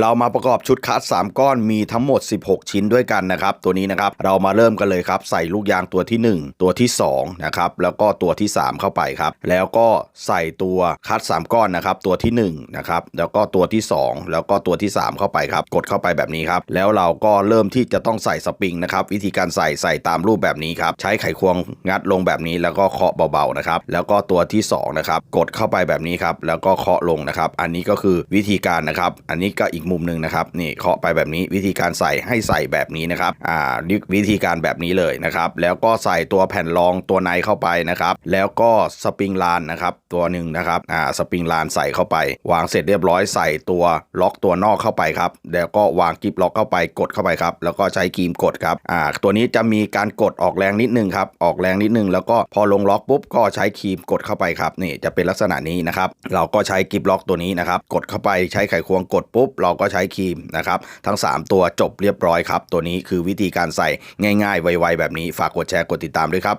เรามาประกอบชุดคัส3ก้อนมีทั้งหมด 16 ชิ้นด้วยกันนะครับตัวนี้นะครับเรามาเริ่มกันเลยครับใส่ลูกยางตัวที่ 1 ตัวที่2นะครับแล้วก็ตัวที่ 3 เข้าไปครับแล้วก็ใส่ตัวคัส3ก้อนนะครับตัวที่1นะครับแล้วก็ตัวที่ 2 แล้วก็ตัวที่ 3 เข้าไปครับกดเข้าไปแบบนี้ครับแล้วเราก็เริ่มที่จะต้องใส่สปริงนะครับวิธีการใส่ใส่ตามรูปแบบนี้ครับใช้ไขควงงัดลงแบบนี้แล้วก็เคาะเบาๆนะครับแล้วก็ตัวที่2นะครับกดเข้าไปแบบนี้ครับแล้วก็เคาะลงนะครับอันนี้ก็คือวิธีการนะครับอันนี้ก็อีกมุมหนึ่งนะครับนี่เคาะไปแบบนี้วิธีการใส่ให้ใส่แบบนี้นะครับอ่าวิธีการแบบนี้เลยนะครับ แล้วก็ใส่ตัวแผ่นรองตัวในเข้าไปนะครับ แล้วก็สปริงลานนะครับตัวหนึ่งนะครับอ่าสปริงลานใส่เข้าไป วางเสร็จเรียบร้อยใส่ตัวล็อกตัวนอกเข้าไปครับแล้วก็วางกิบล็อกเข้าไปกดเข้าไปครับแล้วก็ใช้คีมกดครับอ่าตัวนี้จะมีการกดออกแรงนิดนึงครับออกแรงนิดนึงแล้วก็พอลงล็อกปุ๊บก็ใช้ครีมกดเข้าไปครับนี่จะเป็นลักษณะนี้นะครับเราก็ใช้กิบล็อกตัวนี้นะครับกดเข้าไปใช้ไขควงกดปุ๊บเราก็ใช้ครีมนะครับ ทั้ง 3 ตัวจบเรียบร้อยครับ ตัวนี้คือวิธีการใส่ง่าย ๆ ไวๆ แบบนี้ฝากกดแชร์กดติดตามด้วยครับ